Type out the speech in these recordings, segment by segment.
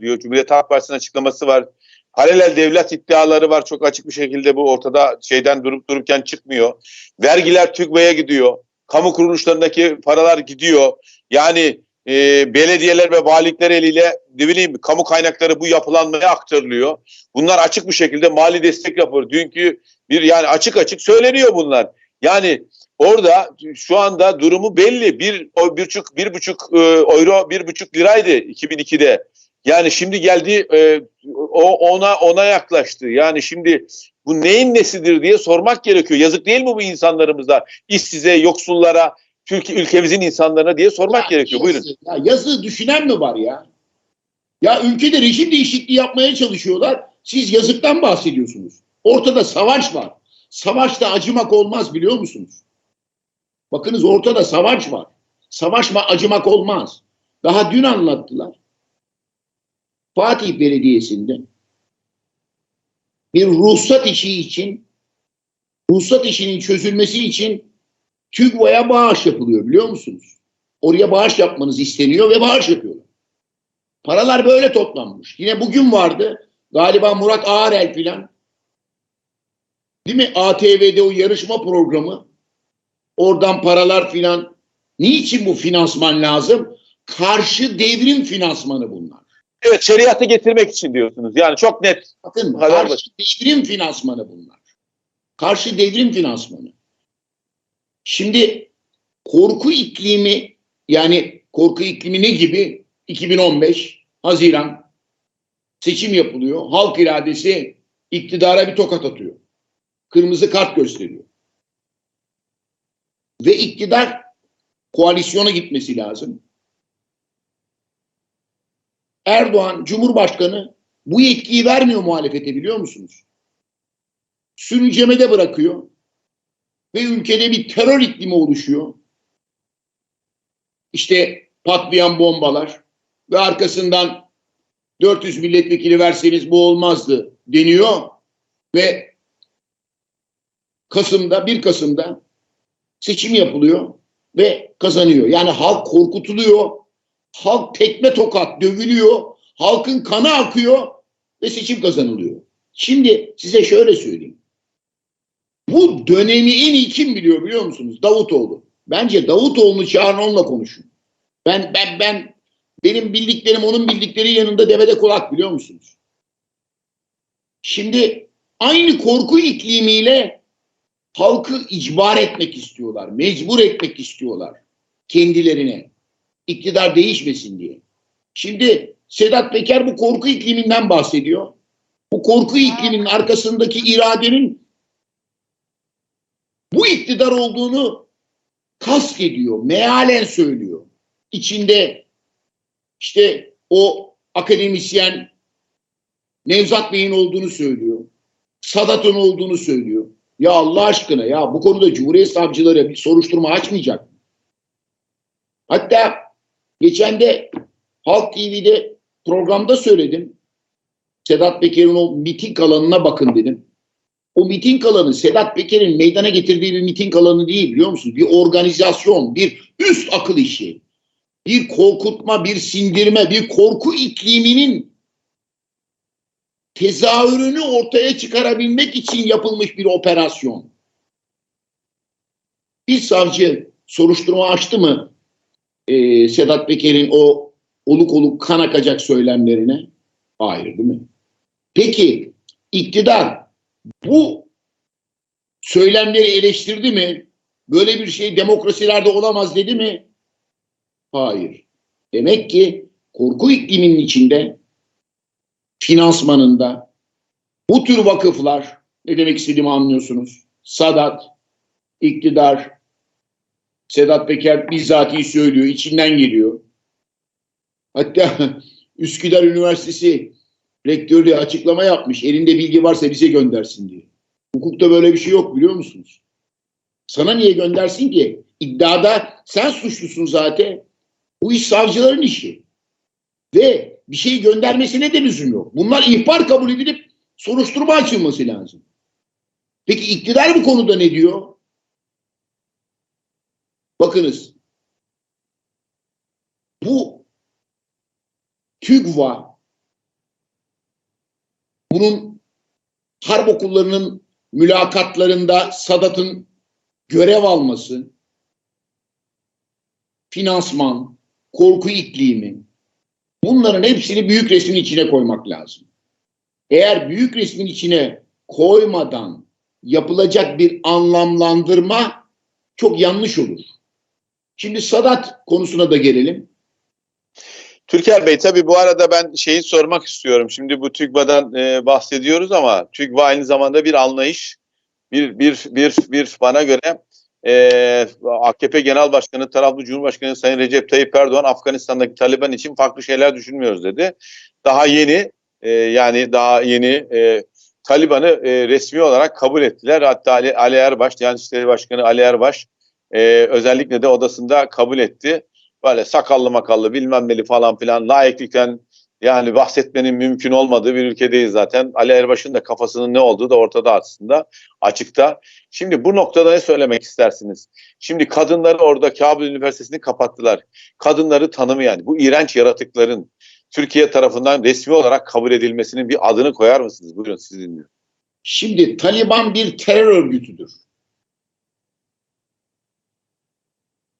diyor. Cumhuriyet Halk Partisi'nin açıklaması var. Paralel devlet iddiaları var. Çok açık bir şekilde bu ortada şeyden durup dururken çıkmıyor. Vergiler TÜGVA'ya gidiyor. Kamu kuruluşlarındaki paralar gidiyor. Yani e, belediyeler ve valilikler eliyle ne bileyim kamu kaynakları bu yapılanmaya aktarılıyor. Bunlar açık bir şekilde mali destek yapıyor. Dünkü bir yani açık açık söyleniyor bunlar. Yani orada şu anda durumu belli. Bir, o bir buçuk, bir buçuk e, euro, bir buçuk liraydı 2002'de. Yani şimdi geldi e, o ona ona yaklaştı. Yani şimdi bu neyin nesidir diye sormak gerekiyor. Yazık değil mi bu insanlarımıza, işsize, yoksullara, Türkiye ülkemizin insanlarına diye sormak Ya gerekiyor. yazı- Buyurun. Ya yazı düşünen mi var ya? Ya ülkede rejim değişikliği yapmaya çalışıyorlar. Siz yazıktan bahsediyorsunuz. Ortada savaş var. Savaşta acımak olmaz biliyor musunuz? Bakınız ortada savaş var. Savaşma acımak olmaz. Daha dün anlattılar. Fatih Belediyesi'nde bir ruhsat işi için ruhsat işinin çözülmesi için TÜGVA'ya bağış yapılıyor biliyor musunuz? Oraya bağış yapmanız isteniyor ve bağış yapıyorlar. Paralar böyle toplanmış. Yine bugün vardı. Galiba Murat Ağarel filan. Değil mi? ATV'de o yarışma programı. Oradan paralar filan. Niçin bu finansman lazım? Karşı devrim finansmanı bunlar. Evet şeriatı getirmek için diyorsunuz. Yani çok net. Bakın karşı devrim finansmanı bunlar. Karşı devrim finansmanı. Şimdi korku iklimi yani korku iklimi ne gibi? 2015 Haziran seçim yapılıyor. Halk iradesi iktidara bir tokat atıyor. Kırmızı kart gösteriyor. Ve iktidar koalisyona gitmesi lazım. Erdoğan Cumhurbaşkanı bu yetkiyi vermiyor muhalefete biliyor musunuz? Sürüncemede bırakıyor ve ülkede bir terör iklimi oluşuyor. İşte patlayan bombalar ve arkasından 400 milletvekili verseniz bu olmazdı deniyor ve Kasım'da 1 Kasım'da seçim yapılıyor ve kazanıyor. Yani halk korkutuluyor. Halk tekme tokat dövülüyor. Halkın kanı akıyor ve seçim kazanılıyor. Şimdi size şöyle söyleyeyim. Bu dönemi en iyi kim biliyor biliyor musunuz? Davutoğlu. Bence Davutoğlu'nu çağırın onunla konuşun. Ben ben ben benim bildiklerim onun bildikleri yanında devede kulak biliyor musunuz? Şimdi aynı korku iklimiyle halkı icbar etmek istiyorlar. Mecbur etmek istiyorlar kendilerine. İktidar değişmesin diye. Şimdi Sedat Peker bu korku ikliminden bahsediyor. Bu korku ikliminin arkasındaki iradenin bu iktidar olduğunu kask ediyor, mealen söylüyor. İçinde işte o akademisyen Nevzat Bey'in olduğunu söylüyor. Sadat'ın olduğunu söylüyor. Ya Allah aşkına ya bu konuda Cumhuriyet Savcıları bir soruşturma açmayacak mı? Hatta geçen de Halk TV'de programda söyledim. Sedat Peker'in o miting alanına bakın dedim. O miting alanı Sedat Peker'in meydana getirdiği bir miting alanı değil biliyor musunuz? Bir organizasyon, bir üst akıl işi. Bir korkutma, bir sindirme, bir korku ikliminin tezahürünü ortaya çıkarabilmek için yapılmış bir operasyon. Bir savcı soruşturma açtı mı e, Sedat Peker'in o oluk oluk kan akacak söylemlerine? Hayır değil mi? Peki iktidar bu söylemleri eleştirdi mi? Böyle bir şey demokrasilerde olamaz dedi mi? Hayır. Demek ki korku ikliminin içinde finansmanında bu tür vakıflar ne demek istediğimi anlıyorsunuz. Sadat, iktidar, Sedat Peker bizzatihi söylüyor, içinden geliyor. Hatta Üsküdar Üniversitesi rektörü de açıklama yapmış. Elinde bilgi varsa bize göndersin diye. Hukukta böyle bir şey yok biliyor musunuz? Sana niye göndersin ki? İddiada sen suçlusun zaten. Bu iş savcıların işi. Ve bir şey göndermesine de lüzum yok. Bunlar ihbar kabul edilip soruşturma açılması lazım. Peki iktidar bu konuda ne diyor? Bakınız. Bu TÜGVA bunun harp okullarının mülakatlarında Sadat'ın görev alması, finansman, korku iklimi, bunların hepsini büyük resmin içine koymak lazım. Eğer büyük resmin içine koymadan yapılacak bir anlamlandırma çok yanlış olur. Şimdi Sadat konusuna da gelelim. Türker Bey tabii bu arada ben şeyi sormak istiyorum. Şimdi bu TÜGVA'dan e, bahsediyoruz ama TÜGVA aynı zamanda bir anlayış. Bir bir bir bir bana göre e, AKP Genel Başkanı taraflı Cumhurbaşkanı Sayın Recep Tayyip Erdoğan Afganistan'daki Taliban için farklı şeyler düşünmüyoruz dedi. Daha yeni e, yani daha yeni e, Taliban'ı e, resmi olarak kabul ettiler. Hatta Ali, Ali Erbaş, Diyanet İşleri Başkanı Ali Erbaş e, özellikle de odasında kabul etti. Böyle sakallı makallı bilmem neli falan filan layıklıktan yani bahsetmenin mümkün olmadığı bir ülkedeyiz zaten. Ali Erbaş'ın da kafasının ne olduğu da ortada aslında açıkta. Şimdi bu noktada ne söylemek istersiniz? Şimdi kadınları orada Kabul Üniversitesi'ni kapattılar. Kadınları tanımayan bu iğrenç yaratıkların Türkiye tarafından resmi olarak kabul edilmesinin bir adını koyar mısınız? Buyurun sizi dinliyorum. Şimdi Taliban bir terör örgütüdür.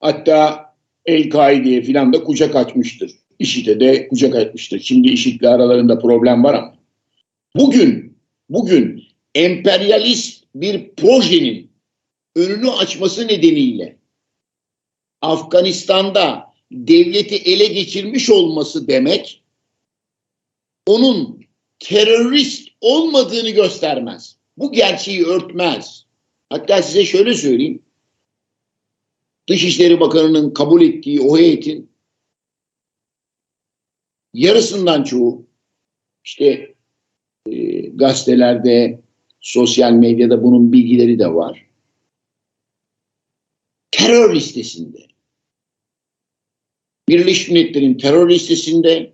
Hatta El-Kaide'ye filan da kucak açmıştır. IŞİD'e de kucak açmıştır. Şimdi IŞİD'le aralarında problem var ama. Bugün, bugün emperyalist bir projenin önünü açması nedeniyle Afganistan'da devleti ele geçirmiş olması demek onun terörist olmadığını göstermez. Bu gerçeği örtmez. Hatta size şöyle söyleyeyim. Dışişleri Bakanı'nın kabul ettiği o heyetin yarısından çoğu işte e, gazetelerde, sosyal medyada bunun bilgileri de var. Terör listesinde. Birleşmiş Milletler'in terör listesinde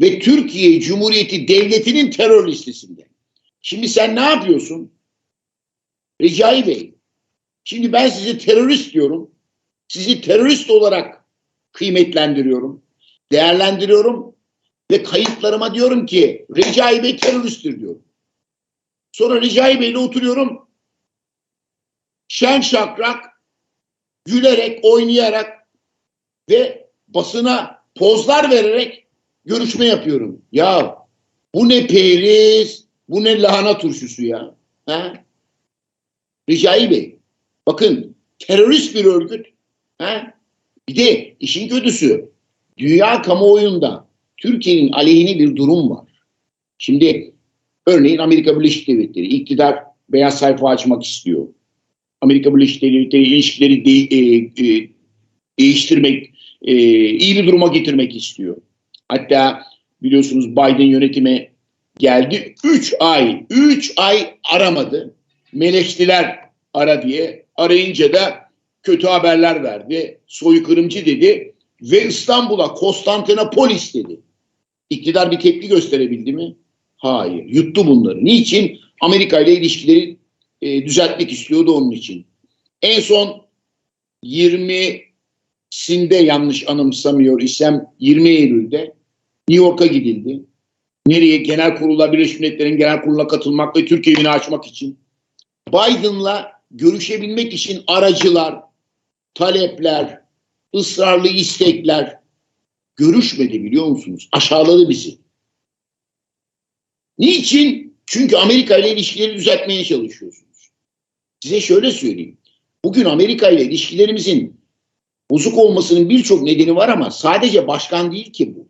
ve Türkiye Cumhuriyeti Devleti'nin terör listesinde. Şimdi sen ne yapıyorsun? Recai Bey, şimdi ben sizi terörist diyorum. Sizi terörist olarak kıymetlendiriyorum, değerlendiriyorum ve kayıtlarıma diyorum ki Recai Bey teröristtir diyorum. Sonra Recai Bey'le oturuyorum. Şen şakrak, gülerek, oynayarak ve basına pozlar vererek görüşme yapıyorum. Ya bu ne periz, bu ne lahana turşusu ya. Ha? Recai Bey, bakın terörist bir örgüt. Ha? Bir de işin kötüsü dünya kamuoyunda Türkiye'nin aleyhine bir durum var. Şimdi örneğin Amerika Birleşik Devletleri iktidar beyaz sayfa açmak istiyor. Amerika Birleşik Devletleri ilişkileri de, e, e, değiştirmek, e, iyi bir duruma getirmek istiyor. Hatta biliyorsunuz Biden yönetime geldi. 3 ay, 3 ay aramadı. Meleştiler ara diye. Arayınca da kötü haberler verdi. Soykırımcı dedi ve İstanbul'a Konstantinopolis dedi. İktidar bir tepki gösterebildi mi? Hayır. Yuttu bunları. Niçin? Amerika ile ilişkileri e, düzeltmek istiyordu onun için. En son 20'sinde yanlış anımsamıyor isem 20 Eylül'de New York'a gidildi. Nereye? Genel kurula, Birleşmiş Milletler'in genel kuruluna katılmak ve Türkiye açmak için. Biden'la görüşebilmek için aracılar, talepler, ısrarlı istekler görüşmedi biliyor musunuz? Aşağıladı bizi. Niçin? Çünkü Amerika ile ilişkileri düzeltmeye çalışıyorsunuz. Size şöyle söyleyeyim. Bugün Amerika ile ilişkilerimizin bozuk olmasının birçok nedeni var ama sadece başkan değil ki bu.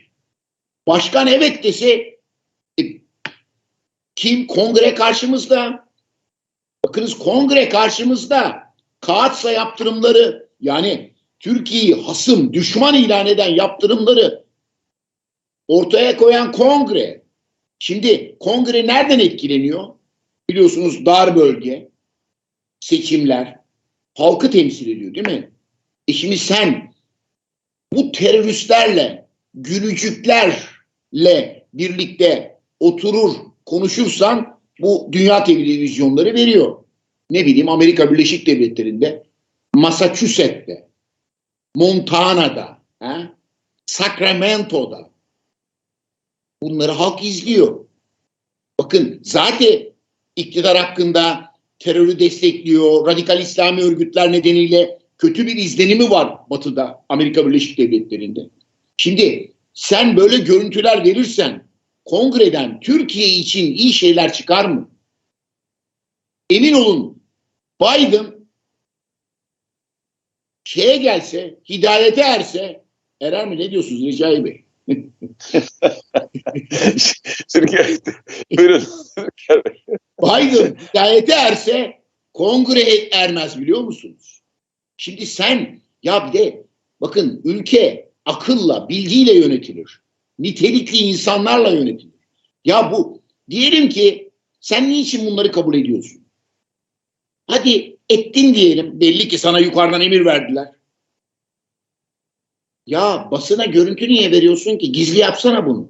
Başkan evet dese e, kim? Kongre karşımızda. Bakınız kongre karşımızda. Kağıtsa yaptırımları yani Türkiye'yi hasım, düşman ilan eden yaptırımları ortaya koyan kongre. Şimdi kongre nereden etkileniyor? Biliyorsunuz dar bölge, seçimler, halkı temsil ediyor değil mi? E şimdi sen bu teröristlerle, gülücüklerle birlikte oturur, konuşursan bu dünya televizyonları veriyor. Ne bileyim Amerika Birleşik Devletleri'nde, Massachusetts'te, Montana'da, he? Sacramento'da bunları halk izliyor. Bakın zaten iktidar hakkında terörü destekliyor, radikal İslami örgütler nedeniyle kötü bir izlenimi var Batı'da, Amerika Birleşik Devletleri'nde. Şimdi sen böyle görüntüler verirsen kongreden Türkiye için iyi şeyler çıkar mı? Emin olun Biden şeye gelse, hidayete erse, erer mi ne diyorsunuz Recai Bey? Türkiye, buyurun. Biden hidayete erse kongre ermez biliyor musunuz? Şimdi sen ya bir de bakın ülke akılla, bilgiyle yönetilir. Nitelikli insanlarla yönetilir. Ya bu diyelim ki sen niçin bunları kabul ediyorsun? Hadi ettin diyelim. Belli ki sana yukarıdan emir verdiler. Ya basına görüntü niye veriyorsun ki? Gizli yapsana bunu.